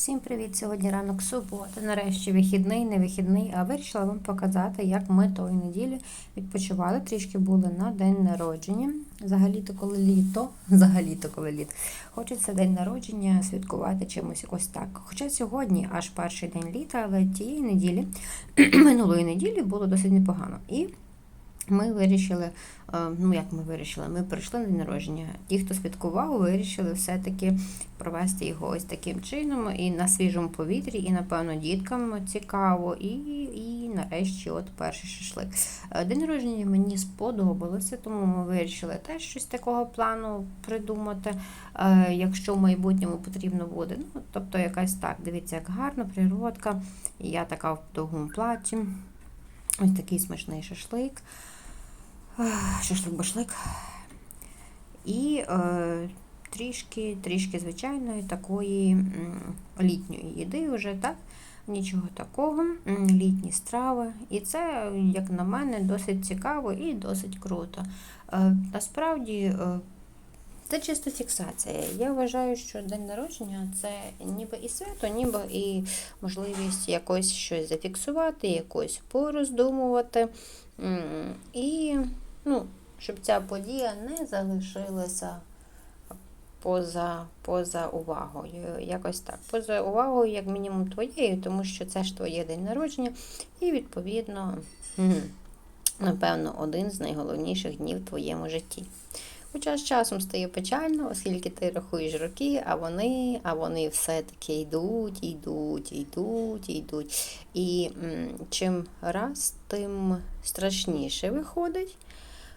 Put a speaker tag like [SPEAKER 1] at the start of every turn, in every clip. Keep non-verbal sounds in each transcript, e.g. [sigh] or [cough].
[SPEAKER 1] Всім привіт! Сьогодні ранок субота. Нарешті вихідний, не вихідний, а вирішила вам показати, як ми тої неділі відпочивали. Трішки були на день народження. Взагалі-то коли літо, [laughs] взагалі-то коли літо, хочеться день народження святкувати чимось якось так. Хоча сьогодні аж перший день літа, але тієї неділі, [clears throat] минулої неділі було досить непогано. І ми вирішили, е, ну як ми вирішили, ми прийшли на день народження. Ті, хто святкував, вирішили все-таки провести його ось таким чином і на свіжому повітрі, і напевно діткам цікаво, і, і нарешті, от перший шашлик. Е, День народження мені сподобалося, тому ми вирішили теж щось такого плану придумати, е, якщо в майбутньому потрібно буде. Ну, тобто якась так, дивіться, як гарно, природка. Я така в довгому платі. Ось такий смачний шашлик. Ех, Шашлик-башлик. І е, трішки, трішки звичайної такої літньої їди вже, так? Нічого такого, літні страви. І це, як на мене, досить цікаво і досить круто. Е, насправді, е, це чисто фіксація. Я вважаю, що день народження це ніби і свято, ніби і можливість якось щось зафіксувати, якось пороздумувати. І ну, щоб ця подія не залишилася поза, поза увагою. Якось так. Поза увагою, як мінімум, твоєю, тому що це ж твоє день народження, і, відповідно, напевно, один з найголовніших днів в твоєму житті. Хоча з часом стає печально, оскільки ти рахуєш роки, а вони, а вони все-таки йдуть, йдуть, йдуть, йдуть. І м, чим раз, тим страшніше виходить.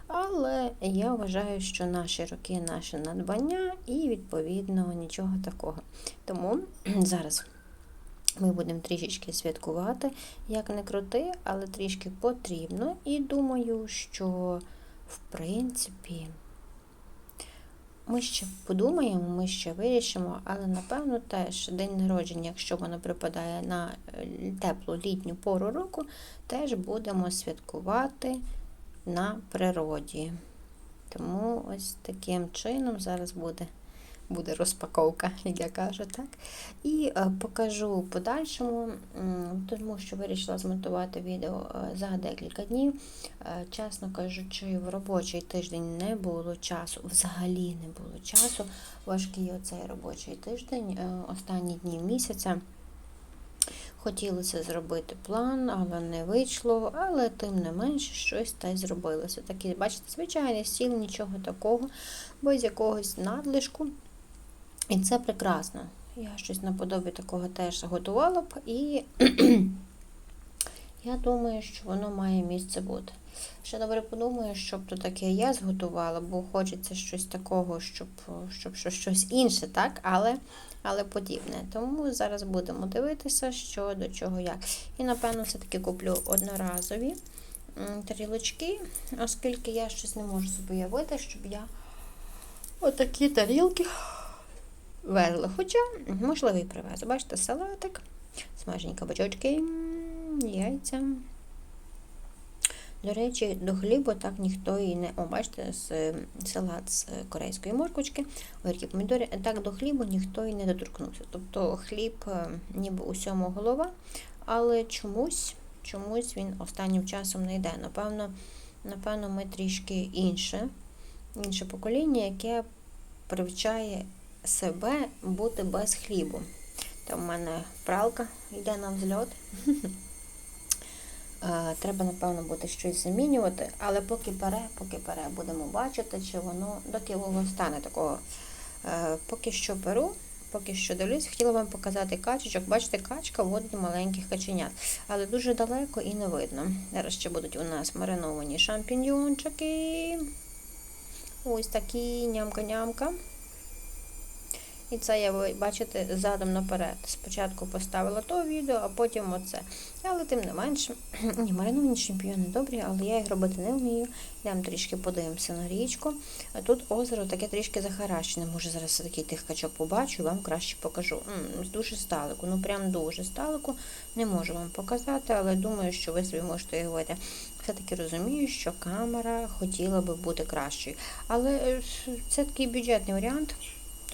[SPEAKER 1] Але я вважаю, що наші роки наше надбання і, відповідно, нічого такого. Тому [clears throat] зараз ми будемо трішечки святкувати, як не крути, але трішки потрібно. І думаю, що в принципі. Ми ще подумаємо, ми ще вирішимо, але напевно теж день народження, якщо воно припадає на е, теплу літню пору року, теж будемо святкувати на природі. Тому ось таким чином зараз буде, буде розпаковка, [laughs] як я кажу, так? І е, покажу подальшому, тому що вирішила змонтувати відео е, за декілька днів. Е, Чесно кажучи, в робочий тиждень не було часу, взагалі не було часу. Важкий оцей робочий тиждень, останні дні місяця. Хотілося зробити план, але не вийшло, але тим не менше щось та й зробилося. Такий, бачите, звичайний стіл, нічого такого, без якогось надлишку. І це прекрасно. Я щось наподобі такого теж готувала б, і я думаю, що воно має місце бути. Ще добре подумаю, щоб то таке я зготувала, бо хочеться щось такого, щоб, щоб, щоб щось інше, так? Але, але подібне. Тому зараз будемо дивитися, що до чого як. І, напевно, все-таки куплю одноразові тарілочки, оскільки я щось не можу собі уявити, щоб я отакі тарілки везла. Хоча, можливо, і привезу. Бачите, салатик, смажені кабачочки, яйця. До речі, до хлібу так ніхто і не. О, бачите, з салат з корейської морквочки, огірки помідори. Так до хлібу ніхто і не доторкнувся. Тобто хліб е, ніби усьому голова, але чомусь, чомусь він останнім часом не йде. Напевно, напевно, ми трішки інше, інше покоління, яке привчає себе бути без хлібу. Там в мене пралка йде на взльот. [laughs] Е, Треба, напевно, буде щось замінювати, але поки пере, поки пере, будемо бачити, чи воно доки воно стане такого. Е, Поки що беру, поки що дивлюсь, хотіла вам показати качечок. Бачите, качка водить маленьких каченят, але дуже далеко і не видно. Зараз ще будуть у нас мариновані шампіньйончики. Ось такі нямка-нямка. І це я, ви бачите, задом наперед. Спочатку поставила то відео, а потім оце. Але тим не менше, [clears throat] ні, мариновані чемпіони добрі, але я їх робити не вмію. Йдемо трішки подивимося на річку. А тут озеро таке трішки захаращене. Може, зараз все-таки тих качок побачу вам краще покажу. Дуже здалеку, ну прям дуже здалеку. Не можу вам показати, але думаю, що ви собі можете їх видати. Все-таки розумію, що камера хотіла би бути кращою. Але це такий бюджетний варіант.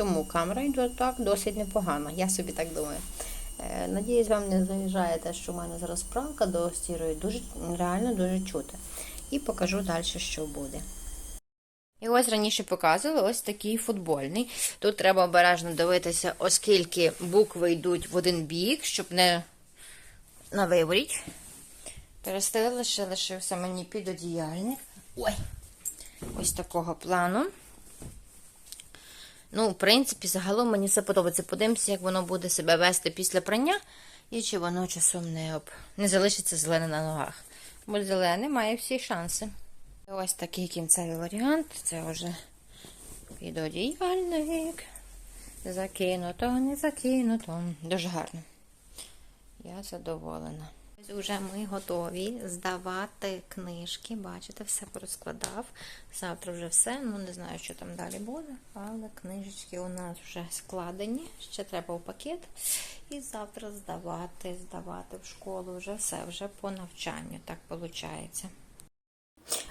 [SPEAKER 1] Тому камера йде так досить непогано, я собі так думаю. Е, Надіюсь, вам не заїжджає те, що в мене зараз правка до стірої, дуже реально дуже чути. І покажу далі, що буде. І ось раніше показували ось такий футбольний. Тут треба обережно дивитися, оскільки букви йдуть в один бік, щоб не на виворіть. Перестелили, ще лишився мені підодіяльник. Ой! Ось такого плану. Ну, в принципі, загалом мені все подобається. Подивимося, як воно буде себе вести після прання, і чи воно часом не об... не залишиться зелене на ногах. Бо зелене має всі шанси. Ось такий кінцевий варіант. Це вже підодіяльник. Закинуто, не закинуто. Дуже гарно. Я задоволена. Ось Уже ми готові здавати книжки. Бачите, все порозкладав. Завтра вже все. Ну, не знаю, що там далі буде, але книжечки у нас вже складені. Ще треба в пакет. І завтра здавати, здавати в школу. Вже все, вже по навчанню. Так виходить.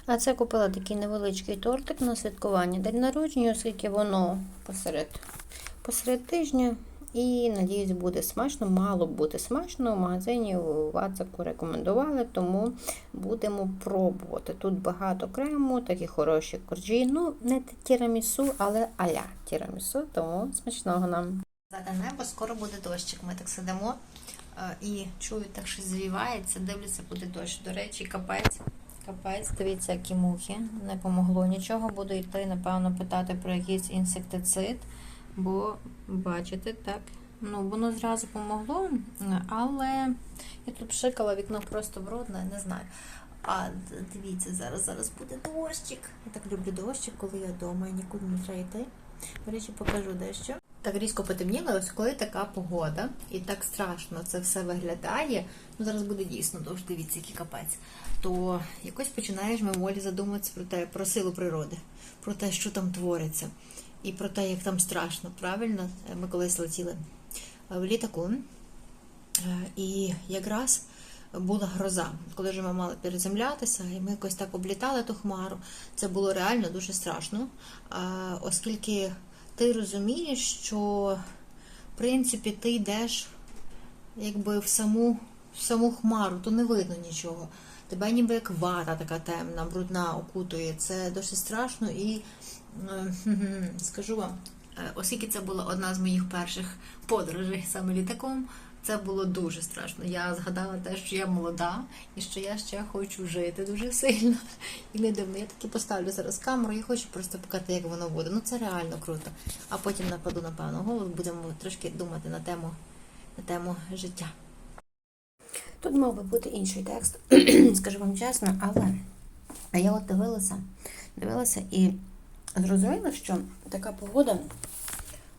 [SPEAKER 1] А це купила такий невеличкий тортик на святкування день народження, оскільки воно посеред, посеред тижня. І, надіюсь, буде смачно, мало б бути смачно. В магазині в Вацаку рекомендували, тому будемо пробувати. Тут багато крему, такі хороші коржі. Ну, не тірамісу, але аля тірамісу, тому смачного нам. Заде небо, скоро буде дощик. Ми так сидимо е, і чую, так щось звівається, дивлюся, буде дощ. До речі, капець. Капець, дивіться, які мухи. Не помогло нічого. Буду йти, напевно, питати про якийсь інсектицид. Бо, бачите, так. Ну, воно зразу помогло, але я тут пшикала вікно просто брудне, не знаю. А дивіться, зараз зараз буде дощик. Я так люблю дощик, коли я вдома і нікуди не треба йти. До речі, покажу дещо. Так різко потемніло, ось коли така погода, і так страшно це все виглядає. Ну зараз буде дійсно дощ, дивіться, який капець. То якось починаєш мимолі задумуватися про те, про силу природи, про те, що там твориться, і про те, як там страшно. Правильно, ми колись летіли в літаку, е, і якраз була гроза, коли вже ми мали переземлятися, і ми якось так облітали ту хмару. Це було реально дуже страшно, оскільки ти розумієш, що в принципі ти йдеш якби в саму, в саму хмару, то не видно нічого. Тебе ніби як вата така темна, брудна окутує. Це досить страшно і е, [laughs] скажу вам, е, оскільки це була одна з моїх перших подорожей саме літаком, це було дуже страшно. Я згадала те, що я молода і що я ще хочу жити дуже сильно. І не дивно, я таки поставлю зараз камеру і хочу просто показати, як воно буде. Ну це реально круто. А потім нападу, напевно, голос, будемо трошки думати на тему, на тему життя. Тут мав би бути інший текст, [clears throat] скажу вам чесно, але я от дивилася, дивилася і зрозуміла, що така погода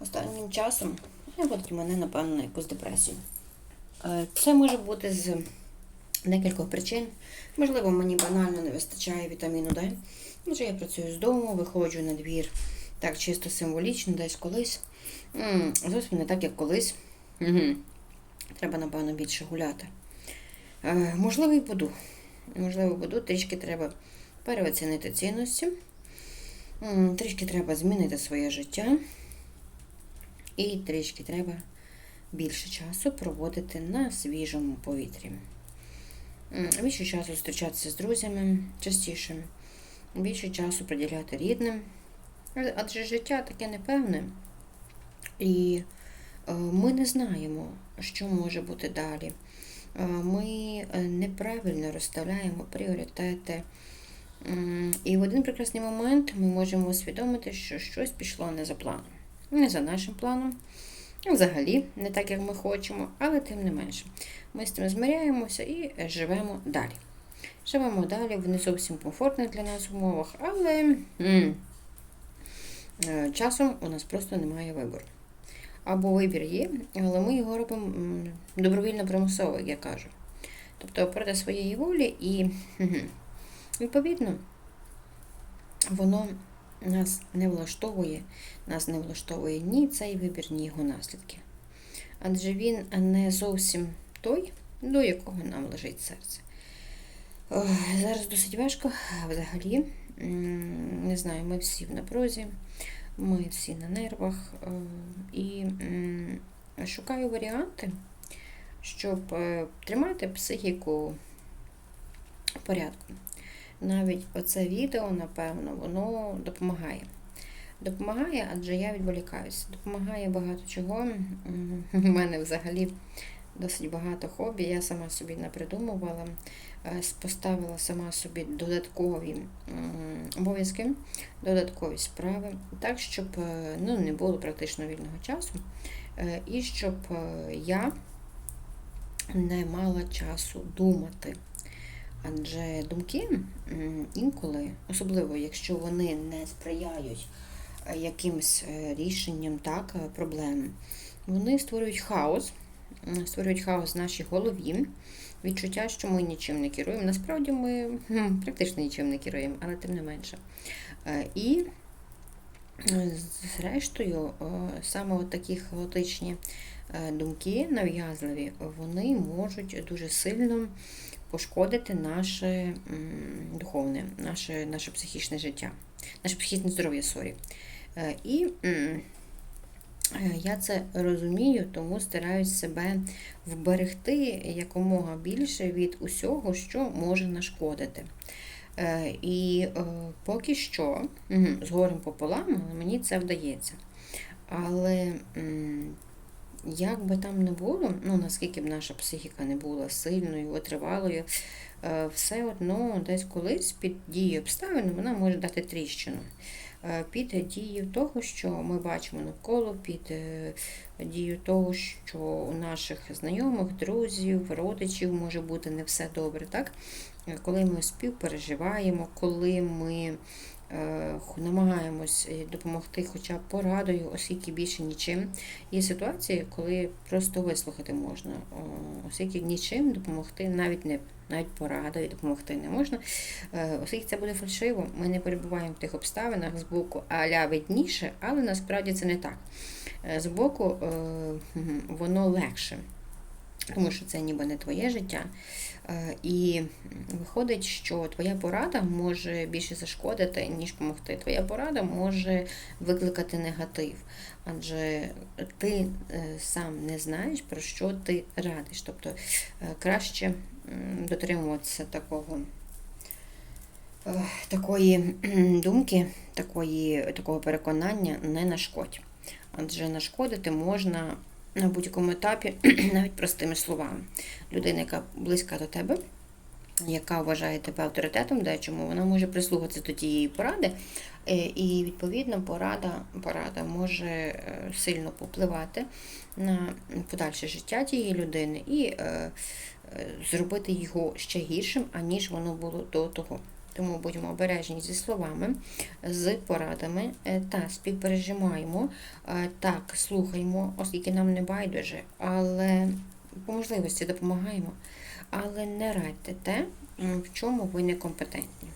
[SPEAKER 1] останнім часом наводить мене, напевно, на якусь депресію. Е, Це може бути з декількох причин. Можливо, мені банально не вистачає вітаміну Д. Може, я працюю з дому, виходжу на двір так чисто символічно, десь колись. Зовсім не так, як колись. Треба, напевно, більше гуляти. Е, Можливо, і буду. Можливо, буду. Трішки треба переоцінити цінності. Трішки треба змінити своє життя. І трішки треба більше часу проводити на свіжому повітрі. Більше часу зустрічатися з друзями частіше, більше часу приділяти рідним. Е, Адже життя таке непевне. І е, ми не знаємо, що може бути далі. Е, Ми е, неправильно розставляємо пріоритети. І в один прекрасний момент ми можемо усвідомити, що щось пішло не за планом, не за нашим планом, взагалі не так, як ми хочемо, але тим не менше. Ми з цим змиряємося і живемо далі. Живемо далі в не зовсім комфортних для нас умовах, але м, е, часом у нас просто немає вибору. Або вибір є, але ми його робимо добровільно примусово, як я кажу. Тобто проти своєї волі і відповідно воно нас не влаштовує, нас не влаштовує ні цей вибір, ні його наслідки. Адже він не зовсім той, до якого нам лежить серце. Зараз досить важко взагалі. Не знаю, ми всі в напрузі.
[SPEAKER 2] Ми всі на нервах е, і шукаю варіанти, щоб е, тримати психіку в порядку. Навіть оце відео, напевно, воно допомагає. Допомагає, адже я відволікаюся. Допомагає багато чого. У [laughs] мене взагалі досить багато хобі. Я сама собі напридумувала, е, поставила сама собі додаткові обов'язки, додаткові справи, так, щоб е, ну, не було практично вільного часу, е, і щоб я не мала часу думати. Адже думки інколи, особливо якщо вони не сприяють якимсь е, рішенням, так, проблем, вони створюють хаос, створюють хаос в нашій голові, відчуття, що ми нічим не керуємо. Насправді ми практично нічим не керуємо, але тим не менше. Е, І е, зрештою, е, саме от такі хаотичні думки, нав'язливі, вони можуть дуже сильно пошкодити наше духовне, наше, наше психічне життя, наше психічне здоров'я, сорі. І я це розумію, тому стараюсь себе вберегти якомога більше від усього, що може нашкодити. Е, І е, поки що, з горем пополам, мені це вдається. Але як би там не було, ну наскільки б наша психіка не була сильною, витривалою, е, все одно десь колись під дією обставин вона може дати тріщину. Е, Під дією того, що ми бачимо навколо, під дію дією того, що у наших знайомих, друзів, родичів може бути не все добре, так? Е, Коли ми співпереживаємо, коли ми е, намагаємось е, допомогти хоча б порадою, оскільки більше нічим. Є ситуації, коли просто вислухати можна, оскільки нічим допомогти, навіть не навіть порадою допомогти не можна. Е, Оскільки це буде фальшиво, ми не перебуваємо в тих обставинах з боку аля видніше, але насправді це не так. Е, Збоку е, воно легше. Тому що це ніби не твоє життя. Е, І виходить, що твоя порада може більше зашкодити, ніж допомогти. Твоя порада може викликати негатив, адже ти е, сам не знаєш, про що ти радиш. Тобто е, краще дотримуватися такого. Такої думки, такої, такого переконання не нашкодь. Адже нашкодити можна на будь-якому етапі, [clears throat] навіть простими словами. Людина, яка близька до тебе, яка вважає тебе авторитетом, дечому, вона може прислухатися до тієї поради, е, і відповідно порада, порада може е, сильно попливати на подальше життя тієї людини і е, зробити його ще гіршим, аніж воно було до того. Тому будьмо обережні зі словами, з порадами е, та співпережимаємо, е, так, слухаємо, оскільки нам не байдуже, але по можливості допомагаємо, але не радьте те, в чому ви некомпетентні.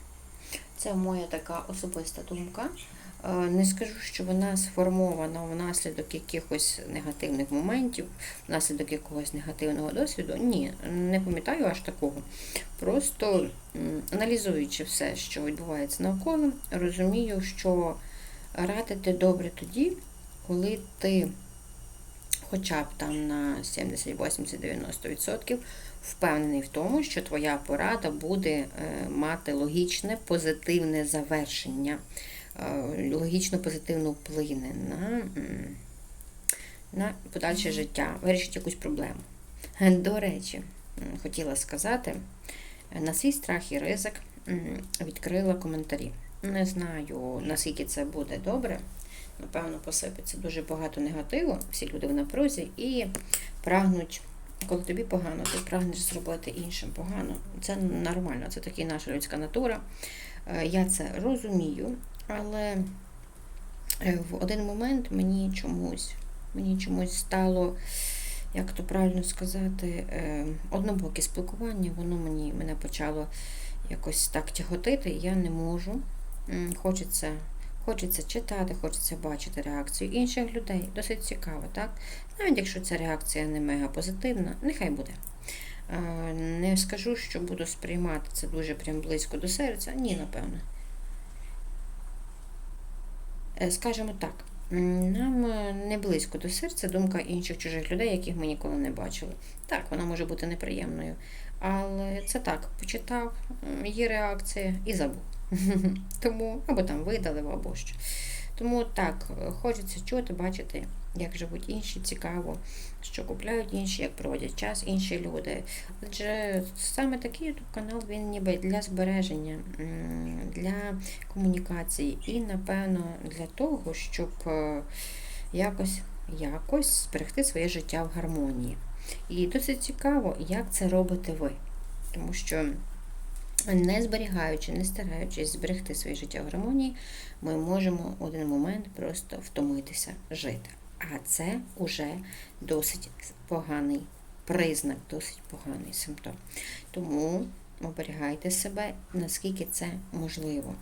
[SPEAKER 2] Це моя така особиста думка. Е, Не скажу, що вона сформована внаслідок якихось негативних моментів, внаслідок якогось негативного досвіду. Ні, не пам'ятаю аж такого. Просто аналізуючи все, що відбувається навколо, розумію, що радити добре тоді, коли ти хоча б там на 70, 80, 90% впевнений в тому, що твоя порада буде е, мати логічне, позитивне завершення, логічно позитивно вплине на, на подальше життя, вирішить якусь проблему. Е, До речі, хотіла сказати, е, на свій страх і ризик відкрила коментарі. Не знаю, наскільки це буде добре. Напевно, посипеться дуже багато негативу, всі люди в напрузі і прагнуть, коли тобі погано, ти прагнеш зробити іншим погано. Це нормально, це така наша людська натура. Е, Я це розумію, але е, в один момент мені чомусь, мені чомусь стало, як то правильно сказати, е, однобоке спілкування, воно мені мене почало якось так тяготити, я не можу. Хочеться Хочеться читати, хочеться бачити реакцію інших людей. Досить цікаво, так? Навіть якщо ця реакція не мега позитивна, нехай буде. Е, Не скажу, що буду сприймати це дуже прям близько до серця. Ні, напевно. Е, Скажімо так, нам е, не близько до серця думка інших чужих людей, яких ми ніколи не бачили. Так, вона може бути неприємною, але це так, почитав, її реакція і забув. [laughs] Тому або там видалив, або що. Тому так, е, хочеться чути, бачити, як живуть інші, цікаво, що купляють інші, як проводять час інші люди. Адже саме такий канал він ніби для збереження, для комунікації і, напевно, для того, щоб е, якось, якось зберегти своє життя в гармонії. І досить цікаво, як це робите ви. Тому що не зберігаючи, не стараючись зберегти своє життя в гармонії, ми можемо один момент просто втомитися жити. А це уже досить поганий признак, досить поганий симптом. Тому оберігайте себе, наскільки це можливо.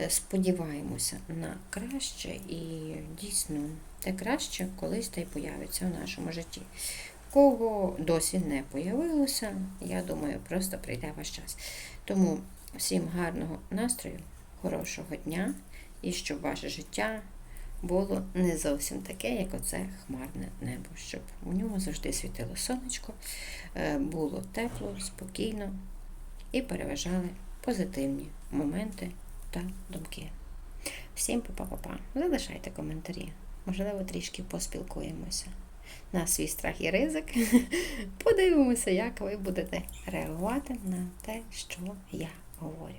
[SPEAKER 2] Е, Сподіваємося на краще і дійсно те краще колись та й появиться в нашому житті. Кого досі не появилося, я думаю, просто прийде ваш час. Тому всім гарного настрою, хорошого дня і щоб ваше життя було не зовсім таке, як оце хмарне небо, щоб у ньому завжди світило сонечко, е, було тепло, спокійно і переважали позитивні моменти та думки. Всім па-па-па-па. Залишайте коментарі. Можливо, трішки поспілкуємося на свій страх і ризик. [laughs] Подивимося, як ви будете реагувати на те, що я говорю.